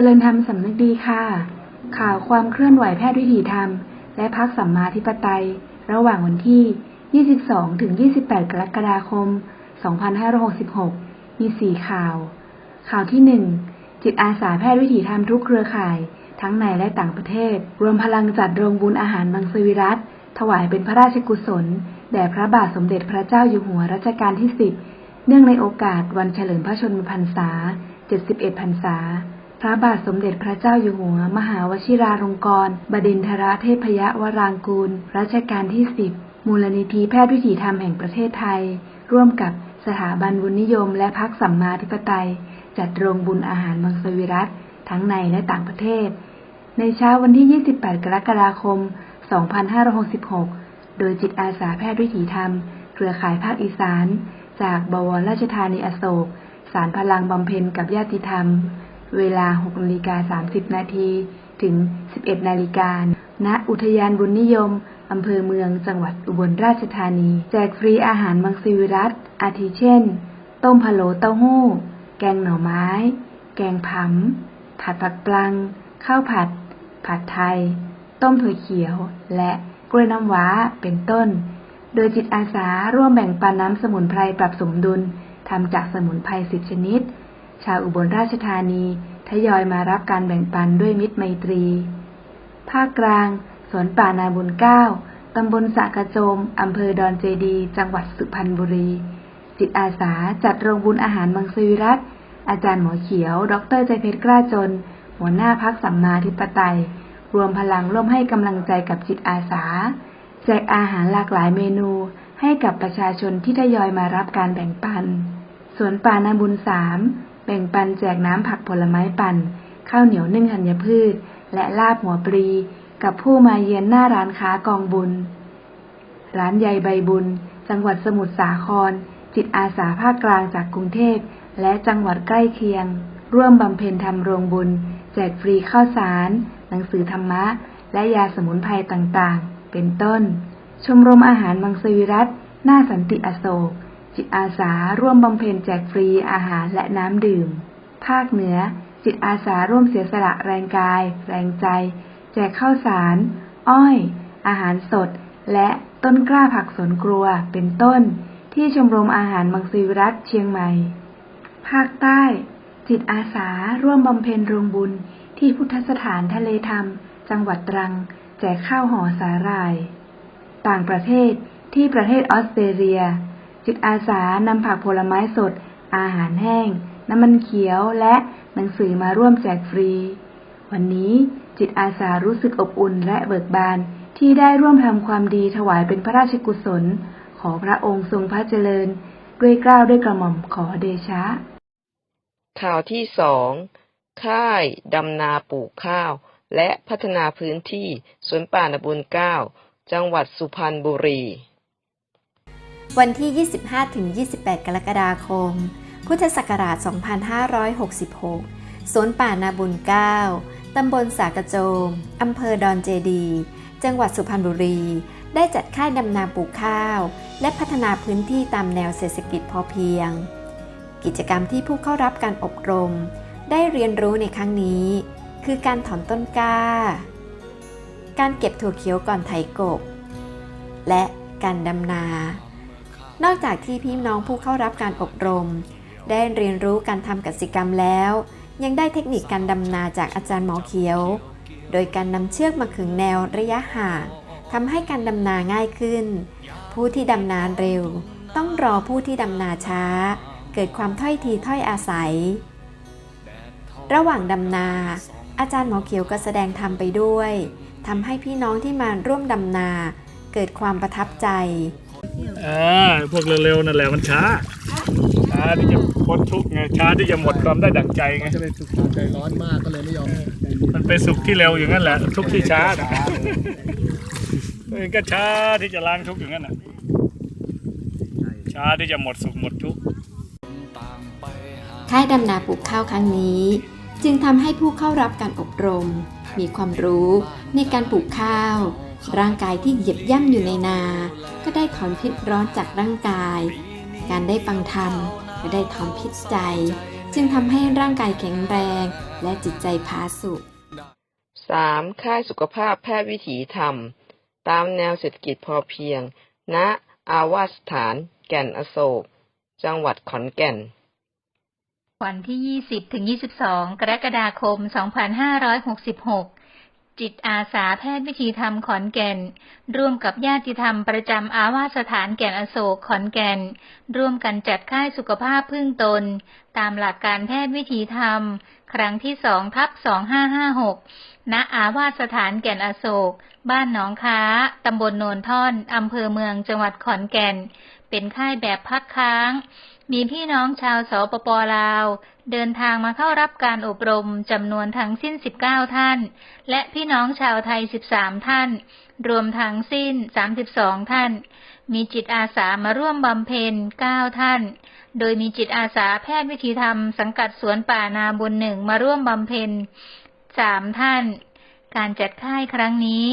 จริญธรรมสำนึกดีค่ะ ข่าวความเคลื่อนไหวแพทย์วิถีธรรม และพักสัมมาธิปไตย ระหว่างวันที่ 22 ถึง 28 กรกฎาคม 2566 มี 4 ข่าว ข่าวที่ 1 จิตอาสาแพทย์วิถีธรรมทุกเครือข่าย ทั้งในและต่างประเทศ รวมพลังจัดโรงบุญอาหารมังสวิรัตถวายเป็นพระราชกุศล แด่พระบาทสมเด็จพระเจ้าอยู่หัวรัชกาลที่ 10 เนื่องในโอกาสวันเฉลิมพระชนมพรรษา 71 พรรษา พระบาทสมเด็จพระเจ้าอยู่หัว มหาวชิราลงกรณ์บดินทรเทพยวรางกูล รัชกาลที่10มูลนิธิแพทย์วิถีธรรมแห่งประเทศไทย ร่วมกับสถาบันบุญนิยม และพักสัมมาธิปไตย จัดโรงบุญอาหารมังสวิรัตทั้งในและต่างประเทศ ในเช้าวันที่ 28 กรกฎาคม 2566 โดยจิตอาสาแพทย์วิถีธรรม เครือข่ายภาคอีสาน จากบวรราชธานีอโศก สารพลังบำเพ็ญกับญาติธรรม เวลา6นาฬิกา30 นาทีถึง 11 นาฬิกา ณ อุทยานบุญนิยม อำเภอเมือง จังหวัดอุบลราชธานี แจกฟรีอาหารมังสวิรัต อาทิเช่น ต้มพะโล้เต้าหู้ แกงหน่อไม้ แกงผำผัดผักปลัง ข้าวผัด ผัดไทย ต้มถั่วเขียว และกล้วยน้ำว้า เป็นต้น โดยจิตอาสาร่วมแบ่งปันน้ำสมุนไพรปรับสมดุล ทำจากสมุนไพรสิบชนิด ชาวอุบลราชธานีทยอยมารับการแบ่งปันด้วยมิตรไมตรี ภาคกลาง สวนป่านาบุญเก้า ตำบลสะกระโจม อำเภอดอนเจดี จังหวัดสุพรรณบุรี จิตอาสาจัดโรงบุญอาหารมังสวิรัต อาจารย์หมอเขียว ดรใจเพชรกล้าจน หัวหน้าพักสัมมาธิปไตย รวมพลังร่วมให้กำลังใจกับจิตอาสา แจกอาหารหลากหลายเมนูให้กับประชาชนที่ทยอยมารับการแบ่งปัน สวนป่านาบุญสาม แบ่งปันแจกน้ำผักผลไม้ปั่น ข้าวเหนียวนึ่งธัญพืช และลาบหัวปรีกับผู้มาเยือนหน้าร้านค้ากองบุญ ร้านใยใบบุญ จังหวัดสมุทรสาคร จิตอาสาภาคกลางจากกรุงเทพ และจังหวัดใกล้เคียง ร่วมบำเพ็ญทำโรงบุญ แจกฟรีข้าวสาร หนังสือธรรมะ และยาสมุนไพรต่างๆ เป็นต้น ชมรมอาหารมังสวิรัตหน้าสันติอโศก จิตอาสาร่วมบำเพ็ญแจกฟรีอาหารและน้ำดื่ม ภาคเหนือ จิตอาสาร่วมเสียสละแรงกาย แรงใจ แจกข้าวสาร อ้อย อาหารสด และต้นกล้าผักสวนครัว เป็นต้น ที่ชมรมอาหารมังสวิรัตเชียงใหม่ ภาคใต้ จิตอาสาร่วมบำเพ็ญโรงบุญที่พุทธสถานทะเลธรรม จังหวัดตรัง แจกข้าวห่อสาหร่าย ต่างประเทศที่ประเทศออสเตรเลีย จิตอาสานำผักผลไม้สด อาหารแห้ง น้ำมันเขียวและหนังสือมาร่วมแจกฟรี วันนี้จิตอาสารู้สึกอบอุ่นและเบิกบานที่ได้ร่วมทำความดีถวายเป็นพระราชกุศล ขอพระองค์ทรงพระเจริญ ด้วยกล้าวด้วยกระหม่อมขอเดชะ ข่าวที่สองค่ายดำนาปลูกข้าว และพัฒนาพื้นที่สวนป่านบุญเก้า จังหวัดสุพรรณบุรี วันที่ 25-28 กรกฎาคม พุทธศักราช 2566 สวนป่านาบุญเก้าตำบลสากระโจม อำเภอดอนเจดี จังหวัดสุพรรณบุรี ได้จัดค่ายดำนาปลูกข้าว และพัฒนาพื้นที่ตามแนวเศรษฐกิจพอเพียง กิจกรรมที่ผู้เข้ารับการอบรม ได้เรียนรู้ในครั้งนี้ คือการถอนต้นกล้า การเก็บถั่วเขียวก่อนไถกบ และการดำนา นอกจากที่พี่น้องผู้เข้ารับการอบรม ได้เรียนรู้การทำกสิกรรมแล้ว ยังได้เทคนิคการดำนาจากอาจารย์หมอเขียว โดยการนำเชือกมาขึงแนวระยะห่างทำให้การดำนาง่ายขึ้น ผู้ที่ดำนาเร็ว ต้องรอผู้ที่ดำนาช้า เกิดความถ้อยทีถ้อยอาศัย ระหว่างดำนา อาจารย์หมอเขียวก็แสดงธรรมไปด้วยทำให้พี่น้องที่มาร่วมดำนา เกิดความประทับใจ อ่าพวกเร็วๆนั่นแหละมันช้า ช้าที่จะพ้นทุกข์ไง ช้าที่จะหมดความได้ดั่งใจไง ก็เลยถูกความใจร้อนมากก็เลยไม่ยอมมันเป็นสุขที่เร็วอย่างนั้นแหละ ทุกข์ที่ช้านะเออก็ช้าที่จะล้างทุกข์อย่างนั้นน่ะ ช้าที่จะหมดสุขหมดทุกข์ ค่ายดำนาปลูกข้าวครั้งนี้ จึงทำให้ผู้เข้ารับการอบรม มีความรู้ในการปลูกข้าว ร่างกายที่เหยียบย่ำอยู่ในนา ก็ได้ถอนพิษร้อนจากร่างกาย การได้ฟังธรรมก็ได้ถอนพิษใจ จึงทำให้ร่างกายแข็งแรง และจิตใจผาสุก 3. ค่ายสุขภาพแพทย์วิถีธรรม ตามแนวเศรษฐกิจพอเพียงณอาวาสถาน แก่นอโศก จังหวัดขอนแก่น วันที่ 20 ถึง 22 กรกฎาคม 2566 จิตอาสาแพทย์วิธีธรรมขอนแก่น ร่วมกับญาติธรรมประจำอาวาสถานแก่นอโศกขอนแก่น ร่วมกันจัดค่ายสุขภาพพึ่งตน ตามหลักการแพทย์วิธีธรรม ครั้งที่2ทับ2556ณอาวาสถานแก่นอโศก บ้านหนองค้า ตำบลโนนท่อน อำเภอเมืองจังหวัดขอนแก่น เป็นค่ายแบบพักค้าง มีพี่น้องชาวสปปลาว เดินทางมาเข้ารับการอบรมจำนวนทั้งสิ้น 19 ท่าน และพี่น้องชาวไทย 13 ท่าน รวมทั้งสิ้น 32 ท่าน มีจิตอาสามาร่วมบำเพ็ญ 9 ท่าน โดยมีจิตอาสาแพทย์วิธีธรรมสังกัดสวนป่านาบุญหนึ่งมาร่วมบำเพ็ญ 3 ท่านการจัดค่ายครั้งนี้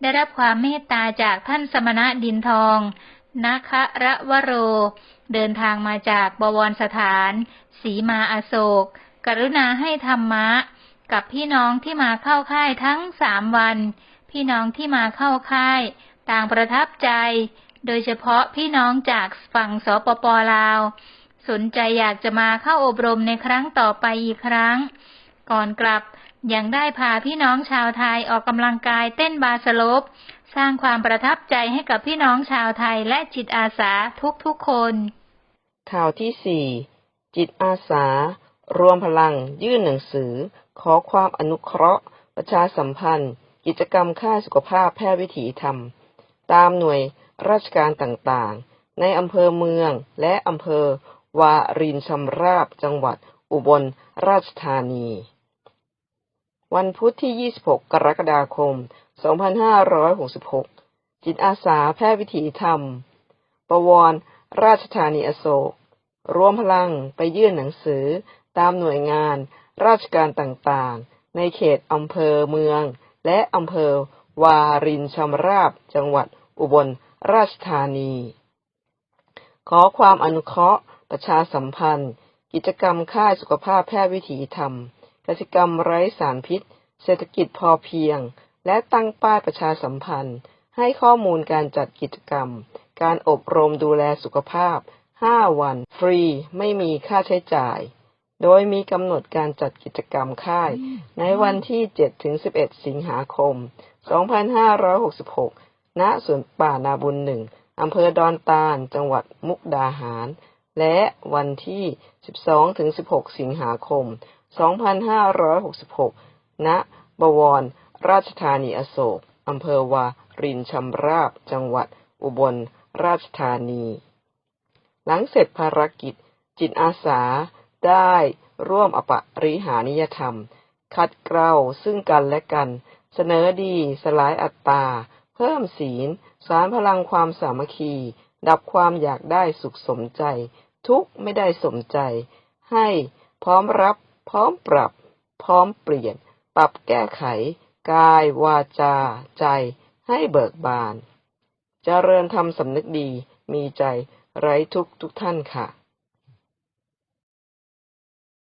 ได้รับความเมตตาจากท่านสมณะดินทองนาคระวโร เดินทางมาจากบวรสถานสีมาอโศก กรุณาให้ธรรมะ กับพี่น้องที่มาเข้าค่ายทั้งสามวัน พี่น้องที่มาเข้าค่าย ต่างประทับใจ โดยเฉพาะพี่น้องจากฝั่งสปปลาว สนใจอยากจะมาเข้าอบรมในครั้งต่อไปอีกครั้ง ก่อนกลับยังได้พาพี่น้องชาวไทยออกกำลังกายเต้นบาสโลปสร้างความประทับใจให้กับพี่น้องชาวไทยและจิตอาสาทุกๆคน ข่าวที่สี่จิตอาสา รวมพลังยื่นหนังสือ ขอความอนุเคราะห์ ประชาสัมพันธ์ กิจกรรมค่ายสุขภาพแพทย์วิถีธรรม ตามหน่วยราชการต่างๆ ในอำเภอเมืองและอำเภอ วารินชำราบจังหวัดอุบลราชธานี วันพุธที่ 26 กรกฎาคม 2566 จิตอาสาแพทย์วิถีธรรม ประวร ราชธานีอโศกรวมพลังไปยื่นหนังสือตามหน่วยงานราชการต่างๆ ในเขตอำเภอเมือง และอำเภอวารินชำราบจังหวัดอุบลราชธานี ขอความอนุเคราะห์ประชาสัมพันธ์ กิจกรรมค่ายสุขภาพแพทย์วิถีธรรมกสิกรรมไร้สารพิษ เศรษฐกิจพอเพียง และตั้งป้ายประชาสัมพันธ์ ให้ข้อมูลการจัดกิจกรรม การอบรมดูแลสุขภาพ 5 วัน ฟรี ไม่มีค่าใช้จ่าย โดยมีกำหนดการจัดกิจกรรมค่าย ในวันที่ 7-11 สิงหาคม 2566 ณ สวนป่านาบุญหนึ่งอำเภอดอนตาล จังหวัดมุกดาหาร และวันที่ 12-16 สิงหาคม 2566 ณ บวร ราชธานีอโศกอำเภอวารินชำราบ จังหวัดอุบล ราชธานี หลังเสร็จภารกิจจิตอาสาได้ร่วมอปริหานิยธรรม คัดเกลาซึ่งกันและกัน เสนอดีสลายอัตตา เพิ่มศีล สารพลังความสามัคคี ดับความอยากได้สุขสมใจ ทุกข์ไม่ได้สมใจ ให้พร้อมรับ พร้อมปรับ พร้อมเปลี่ยน ปรับแก้ไข กายวาจา ใจให้เบิกบาน เจริญธรรมสำนึกดี มีใจ ไร้ทุกข์ทุกท่านค่ะ